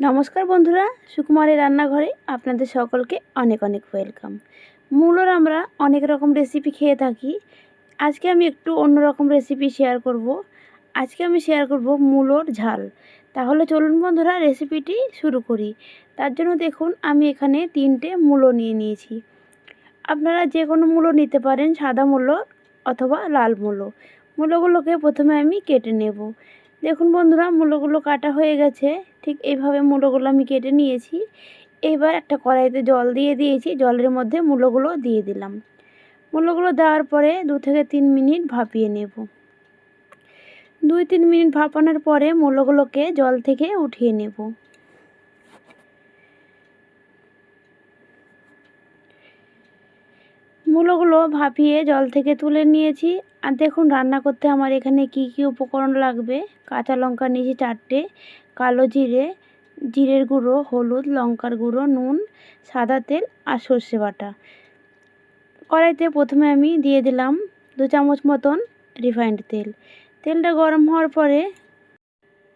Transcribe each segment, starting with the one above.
নমস্কার বন্ধুরা, সুকুমারের রান্নাঘরে আপনাদের সকলকে অনেক অনেক ওয়েলকাম। মূলোর আমরা অনেক রকম রেসিপি খেয়ে থাকি। আজকে আমি একটু অন্য রকম রেসিপি শেয়ার করব। আজকে আমি শেয়ার করব মূলোর ঝাল। তাহলে চলুন বন্ধুরা রেসিপিটি শুরু করি। তার জন্য দেখুন, আমি এখানে তিনটে মূলো নিয়ে নিয়েছি। আপনারা যে কোনো মূলো নিতে পারেন, সাদা মূলো অথবা লাল মূলো মূলোগুলোকে প্রথমে আমি কেটে নেব। দেখুন বন্ধুরা মূলোগুলো কাটা হয়ে গেছে। ঠিক এইভাবে মূলোগুলো আমি কেটে নিয়েছি। এবার একটা কড়াইতে জল দিয়ে দিয়েছি। জলের মধ্যে মূলোগুলো দিয়ে দিলাম। মূলোগুলো দেওয়ার পরে দু থেকে তিন মিনিট ভাপিয়ে নেব। দুই তিন মিনিট ভাপানোর পরে মূলোগুলোকে জল থেকে উঠিয়ে নেব। মূলোগুলো ভাপিয়ে জল থেকে তুলে নিয়েছি। আর দেখুন, রান্না করতে আমার এখানে কি কি উপকরণ লাগবে? কাঁচা লঙ্কা নিয়েছি চারটে, কালো জিরে, জিরের গুঁড়ো, হলুদ, লঙ্কার গুঁড়ো, নুন, সাদা তেল আর সর্ষে বাটা। কড়াইতে প্রথমে আমি দিয়ে দিলাম দু চামচ মতন রিফাইন্ড তেল। তেলটা গরম হওয়ার পরে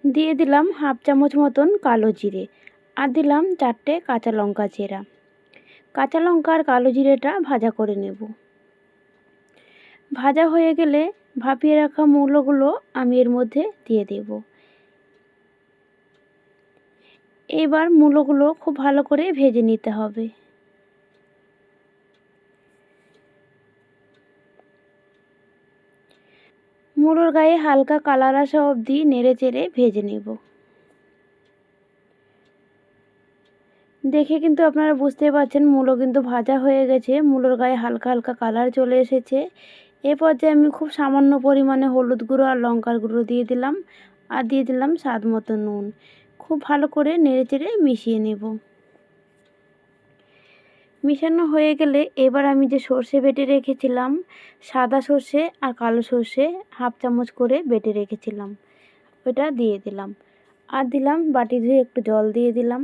দিয়ে দিলাম হাফ চামচ মতন কালো জিরে। আর দিলাম চারটে কাঁচা লঙ্কা চেরা। কাঁচা লঙ্কা আর কালো জিরেটা ভাজা করে নেব। ভাজা হয়ে গেলে ভাপিয়ে রাখা মূলগুলো আমি এর মধ্যে দিয়ে দেব। এবার মূলগুলো খুব ভালো করে ভেজে নিতে হবে। মূলোর গায়ে হালকা কালার আসা অবধি নেড়ে চেড়ে ভেজে নেব। দেখে কিন্তু আপনারা বুঝতে পারছেন মূলো কিন্তু ভাজা হয়ে গেছে, মূলোর গায়ে হালকা হালকা কালার চলে এসেছে। এ পর্যায়ে আমি খুব সামান্য পরিমাণে হলুদ গুঁড়ো আর লঙ্কার গুঁড়ো দিয়ে দিলাম আর দিয়ে দিলাম স্বাদ মতো নুন। খুব ভালো করে নেড়ে চেড়ে মিশিয়ে নেব। মিশানো হয়ে গেলে এবার আমি যে সর্ষে বেটে রেখেছিলাম, সাদা সর্ষে আর কালো সর্ষে হাফ চামচ করে বেটে রেখেছিলাম, ওটা দিয়ে দিলাম। আর দিলাম বাটি ধুয়ে একটু জল দিয়ে দিলাম।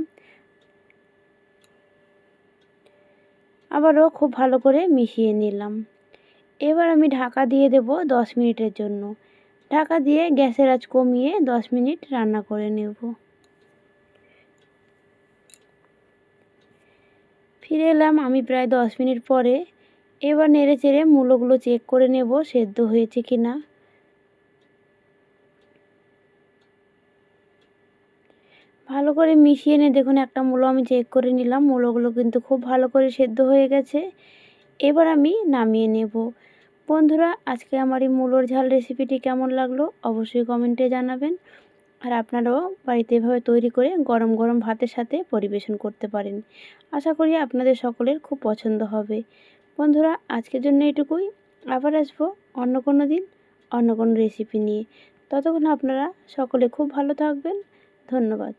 আবারও খুব ভালো করে মিশিয়ে নিলাম। এবার আমি ঢাকা দিয়ে দেব দশ মিনিটের জন্য। ঢাকা দিয়ে গ্যাসের আঁচ কমিয়ে দশ মিনিট রান্না করে নেব। ফিরে এলাম আমি প্রায় দশ মিনিট পরে। এবার নেড়ে চেড়ে মূলোগুলো চেক করে নেব সেদ্ধ হয়েছে কি না ভালো করে মিশিয়ে নিয়ে দেখুন, একটা মূলো আমি চেক করে নিলাম, মূলোগুলো কিন্তু খুব ভালো করে সেদ্ধ হয়ে গেছে। এবার আমি নামিয়ে নেব। বন্ধুরা, আজকে আমার এই মূলোর ঝাল রেসিপিটি কেমন লাগল অবশ্যই কমেন্টে জানাবেন। আর আপনারাও বাড়িতে এভাবে তৈরি করে গরম গরম ভাতের সাথে পরিবেশন করতে পারেন। আশা করি আপনাদের সকলের খুব পছন্দ হবে। বন্ধুরা, আজকের জন্য এটুকুই। আবার আসব অন্য কোনো দিন, অন্য কোনো রেসিপি নিয়ে। ততক্ষণ আপনারা সকলে খুব ভালো থাকবেন। ধন্যবাদ।